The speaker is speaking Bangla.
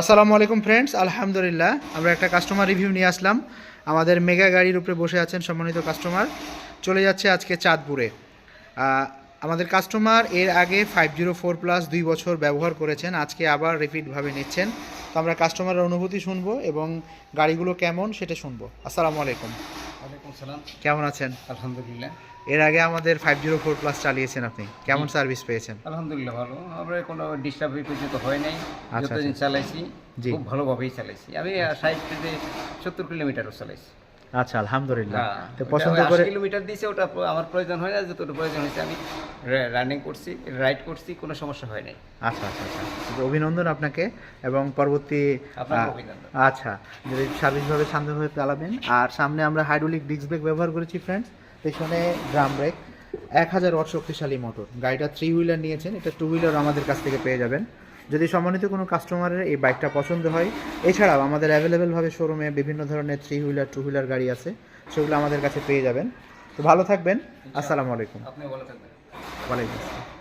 আসসালামু আলাইকুম ফ্রেন্ডস আলহামদুলিল্লাহ। আমরা একটা কাস্টমার রিভিউ নিয়ে আসলাম। আমাদের মেগা গাড়ির উপরে বসে আছেন সম্মানিত কাস্টমার চলে যাচ্ছে আজকে চাঁদপুরে। আমাদের কাস্টমার এর আগে ফাইভ জিরো ফোর প্লাস দুই বছর ব্যবহার করেছেন, আজকে আবার রিপিটভাবে নিচ্ছেন। তো আমরা কাস্টমারের অনুভূতি শুনব এবং গাড়িগুলো কেমন সেটা শুনব। আসসালামু আলাইকুম। কেমন আছেন? আলহামদুলিল্লাহ। এর আগে আমাদের ফাইভ জিরো ফোর প্লাস চালিয়েছেন আপনি। কেমন সার্ভিস পেয়েছেন? আলহামদুলিল্লাহ ভালো। আমরা কোনো ডিস্টার্ব পর্যন্ত হয় নাই। আচ্ছা, যতদিন চালাইছি জি। খুব ভালোভাবেই চালাইছি। আমি সাইড থেকে সত্তর কিলোমিটারও চালাইছি। আচ্ছা আলহামদুলিল্লাহ। তো পছন্দ করে কিলোমিটার দিয়েছে ওটা আমার প্রয়োজন হয় না যতটুকু প্রয়োজন হয়েছে আমি রানিং করছি রাইড করছি কোনো সমস্যা হয় নাই। আচ্ছা আচ্ছা আচ্ছা। অভিনন্দন আপনাকে এবং পরবর্তী। আচ্ছা যদি স্বাভাবিকভাবে শান্তভাবে চালাবেন আর সামনে আমরা হাইড্রোলিক ডিস্ক ব্রেক ব্যবহার করেছি ফ্রেন্ডস পেছনে ড্রাম ব্রেক এক হাজার ওয়াট শক্তিশালী মোটর গাড়িটা থ্রি হুইলার নিয়েছেন এটা টু হুইলার আমাদের কাছ থেকে পেয়ে যাবেন। যদি সম্মানিত কোনো কাস্টমারের এই বাইকটা পছন্দ হয় এছাড়াও আমাদের অ্যাভেলেবেলভাবে শোরুমে বিভিন্ন ধরনের থ্রি হুইলার টু হুইলার গাড়ি আছে সেগুলো আমাদের কাছে পেয়ে যাবেন। তো ভালো থাকবেন আসসালামু আলাইকুম। আপনি ভালো থাকবেন। ওয়ালাইকুম আসসালাম।